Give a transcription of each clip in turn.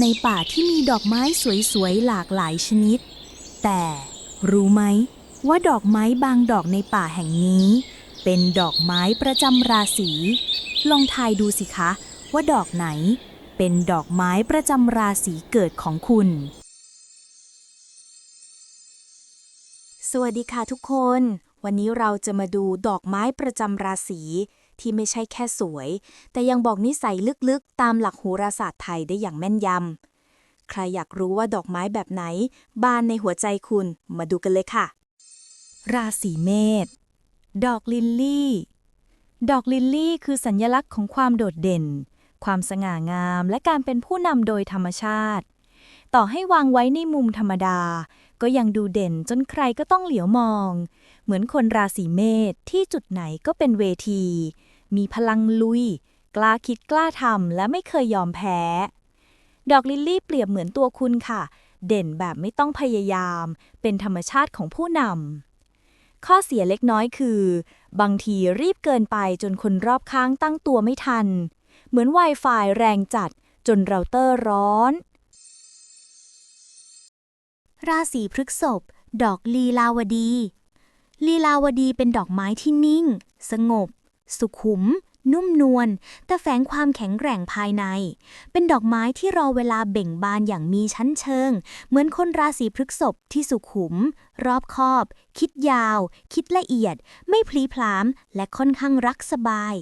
ในป่าที่มีดอกไม้สวยๆหลากหลายชนิด แต่รู้ไหมว่าดอกไม้บางดอกในป่าแห่งนี้ เป็นดอกไม้ประจำราศี ลองทายดูสิคะ ว่าดอกไหน เป็นดอกไม้ประจำราศีเกิดของคุณ สวัสดีค่ะทุกคน วันนี้เราจะมาดูดอกไม้ประจำราศี ที่ไม่ใช่แค่สวย แต่ยังบอกนิสัยลึกๆ ตามหลักโหราศาสตร์ไทยได้อย่างแม่นยำ ใครอยากรู้ว่าดอกไม้แบบไหน บานในหัวใจคุณ มาดูกันเลยค่ะ ราศีเมษ ดอกลิลลี่ ดอกลิลลี่คือสัญลักษณ์ของความโดดเด่น ความสง่างาม และการเป็นผู้นำโดยธรรมชาติ ต่อให้วางไว้ในมุมธรรมดาก็ยังดูเด่นจนใครก็ต้องเหลียวมอง เหมือนคนราศีเมษที่จุดไหนก็เป็นเวที มีพลังลุย กล้าคิดกล้าทำและไม่เคยยอมแพ้ ดอกลิลลี่เปรียบเหมือนตัวคุณค่ะ เด่นแบบไม่ต้องพยายาม เป็นธรรมชาติของผู้นำข้อเสียเล็กน้อยคือ บางทีรีบเกินไปจนคนรอบข้างตั้งตัวไม่ทัน เหมือน Wi-Fi แรงจัดจนเราเตอร์ร้อน ราศีพฤกษภดอกลีลาวดี ลีลาวดีเป็นดอกไม้ที่นิ่ง สงบ สุขุม นุ่มนวลแต่แฝงความแข็งแกร่งภายใน เป็นดอกไม้ที่รอเวลาเบ่งบานอย่างมีชั้นเชิง เหมือนคนราศีพฤษภที่สุขุม รอบคอบ คิดยาว คิดละเอียด ไม่พลีพลาม และค่อนข้างรักสบาย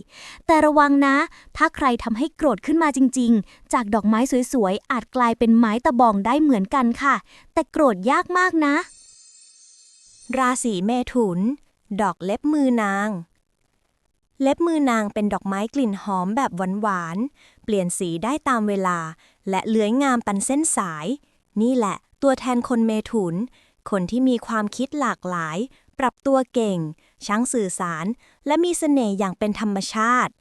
แต่ระวังนะ ถ้าใครทำให้โกรธขึ้นมาจริง ๆ จากดอกไม้สวยๆอาจกลายเป็นไม้ตะบองได้เหมือนกันค่ะ แต่โกรธยากมากนะ ราศีเมถุน ดอกเล็บมือนาง เล็บมือนางเป็นดอกไม้กลิ่นหอมแบบหวานๆ เปลี่ยนสีได้ตามเวลา และเลื้อยงามปันเส้นสาย นี่แหละตัวแทนคนเมถุน คนที่มีความคิดหลากหลาย ปรับตัวเก่ง ช่างสื่อสาร และมีเสน่ห์อย่างเป็นธรรมชาติ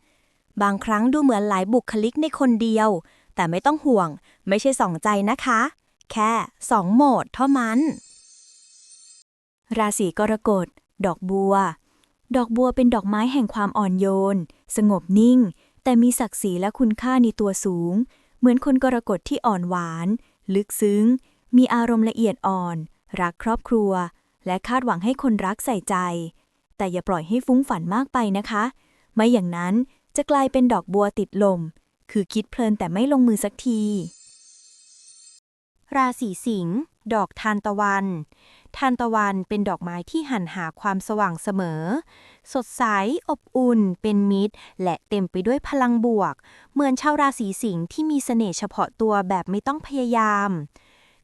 บางครั้งดูเหมือนหลายบุคลิกในคนเดียว แต่ไม่ต้องห่วง ไม่ใช่สองใจนะคะ แค่สองโหมดเท่านั้น ราศีกรกฎ ดอกบัว ดอกบัวเป็นดอกไม้แห่งความอ่อนโยน สงบนิ่ง แต่มีศักดิ์ศรีและคุณค่าในตัวสูง เหมือนคนกรกฎที่อ่อนหวาน ลึกซึ้ง มีอารมณ์ละเอียดอ่อน รักครอบครัว และคาดหวังให้คนรักใส่ใจ แต่อย่าปล่อยให้ฟุ้งฝันมากไปนะคะ ไม่อย่างนั้นจะกลายเป็นดอกบัวติดลม คือคิดเพลินแต่ไม่ลงมือสักที ราศีสิงห์ ดอกทานตะวัน ทานตะวันเป็นดอกไม้ที่หันหาความสว่างเสมอ สดใส อบอุ่น เป็นมิตร และเต็มไปด้วยพลังบวก เหมือนชาวราศีสิงห์ที่มีเสน่ห์เฉพาะตัวแบบไม่ต้องพยายาม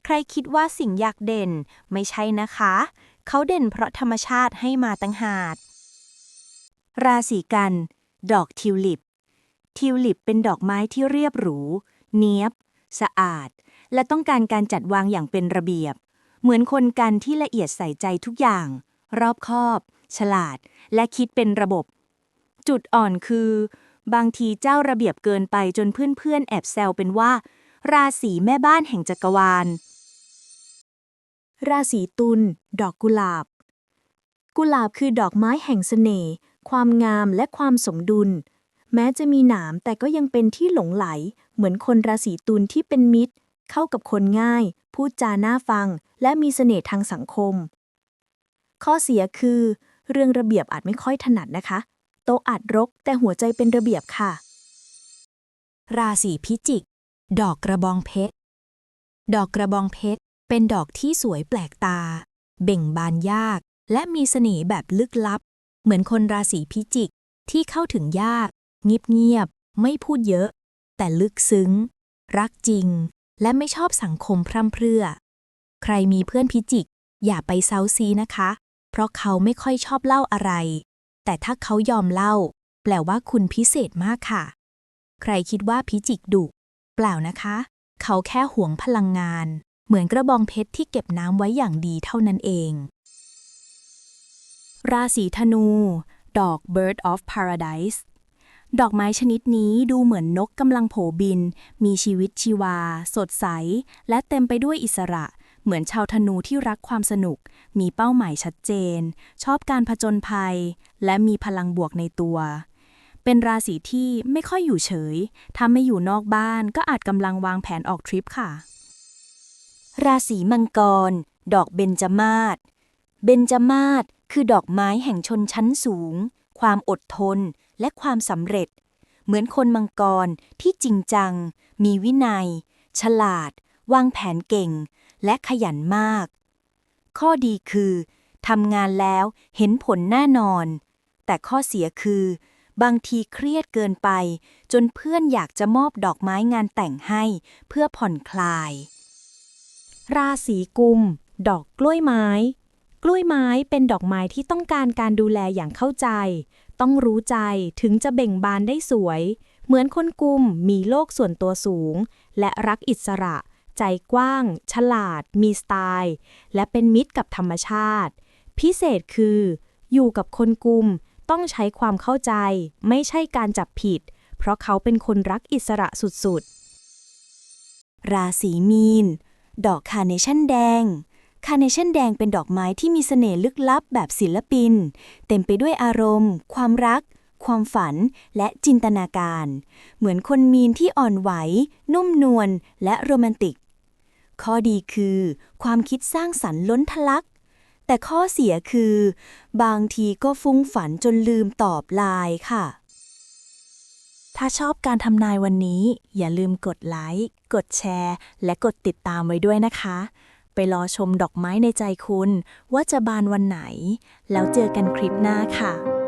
ใครคิดว่าสิงห์อยากเด่น ไม่ใช่นะคะ เขาเด่นเพราะธรรมชาติให้มาตั้งหากราศีกัน ดอกทิวลิป ทิวลิปเป็นดอกไม้ที่เรียบหรู เนียบ สะอาด และต้องการการจัดวางอย่างเป็นระเบียบ เหมือนคนกันที่ละเอียดใส่ใจทุกอย่าง รอบคอบ ฉลาด และคิดเป็นระบบ จุดอ่อนคือ บางทีเจ้าระเบียบเกินไปจนเพื่อนๆ แอบแซวเป็นว่า ราศีแม่บ้านแห่งจักรวาล ราศีตุลดอกกุหลาบ กุหลาบคือดอกไม้แห่งเสน่ห์ความงามและความสมดุลแม้จะมีหนามแต่ก็ยังเป็นที่หลงไหล เหมือนคนราศีตุลที่เป็นมิตร เข้ากับคนง่าย พูดจาน่าฟัง และมีเสน่ห์ทางสังคม ข้อเสียคือ เรื่องระเบียบอาจไม่ค่อยถนัดนะคะ โต๊ะอาจรกแต่หัวใจเป็นระเบียบค่ะ ราศีพิจิก ดอกกระบองเพชร ดอกกระบองเพชร เป็นดอกที่สวยแปลกตา เบ่งบานยาก และมีเสน่ห์แบบลึกลับ เหมือนคนราศีพิจิกที่เข้าถึงยาก เงียบๆไม่พูดเยอะ แต่ลึกซึ้ง รักจริง และไม่ชอบสังคมพร่ำเพรื่อ ใครมีเพื่อนพิจิก อย่าไปเซาซีนะคะ เพราะเขาไม่ค่อยชอบเล่าอะไร แต่ถ้าเขายอมเล่า แปลว่าคุณพิเศษมากค่ะ ใครคิดว่าพิจิกดุ เปล่านะคะ เขาแค่หวงพลังงาน เหมือนกระบองเพชรที่เก็บน้ำไว้อย่างดีเท่านั้นเอง ราศีธนู ดอก Bird of Paradise ดอกไม้ชนิดนี้ดูเหมือนนกกำลังโผบิน มีชีวิตชีวา สดใส และเต็มไปด้วยอิสระ เหมือนชาวธนูที่รักความสนุก มีเป้าหมายชัดเจน ชอบการผจญภัย และมีพลังบวกในตัว เป็นราศีที่ไม่ค่อยอยู่เฉย ถ้าไม่อยู่นอกบ้านก็อาจกำลังวางแผนออกทริปค่ะ ราศีมังกร ดอกเบญจมาศ เบญจมาศคือดอกไม้แห่งชนชั้นสูง ความอดทน และความสำเร็จ เหมือนคนมังกรที่จริงจัง มีวินัย ฉลาด วางแผนเก่ง และขยันมาก ข้อดีคือทำงานแล้วเห็นผลแน่นอน แต่ข้อเสียคือ บางทีเครียดเกินไป จนเพื่อนอยากจะมอบดอกไม้งานแต่งให้เพื่อผ่อนคลาย ราศีกุม ดอกกล้วยไม้ กล้วยไม้เป็นดอกไม้ที่ต้องการการดูแลอย่างเข้าใจ ต้องรู้ใจถึงจะเบ่งบานได้สวย เหมือนคนกุมมีโลกส่วนตัวสูง และรักอิสระ ใจกว้าง ฉลาด มีสไตล์ และเป็นมิตรกับธรรมชาติ พิเศษคือ อยู่กับคนกุมต้องใช้ความเข้าใจ ไม่ใช่การจับผิด เพราะเขาเป็นคนรักอิสระสุดๆ ราศีมีน ดอกคาเนชั่นแดง คาร์เนชั่นแดงเป็นดอกไม้ที่มีเสน่ห์ลึกลับแบบศิลปิน เต็มไปด้วยอารมณ์ ความรัก ความฝัน และจินตนาการ เหมือนคนมีนที่อ่อนไหว นุ่มนวลและโรแมนติก ข้อดีคือ ความคิดสร้างสรรค์ล้นทะลัก แต่ข้อเสียคือ บางทีก็ฟุ้งฝันจนลืมตอบไลน์ค่ะ ถ้าชอบการทำนายวันนี้ อย่าลืมกดไลค์ กดแชร์ และกดติดตามไว้ด้วยนะคะ ไปรอชมดอกไม้ในใจคุณ ว่าจะบานวันไหน แล้วเจอกันคลิปหน้าค่ะ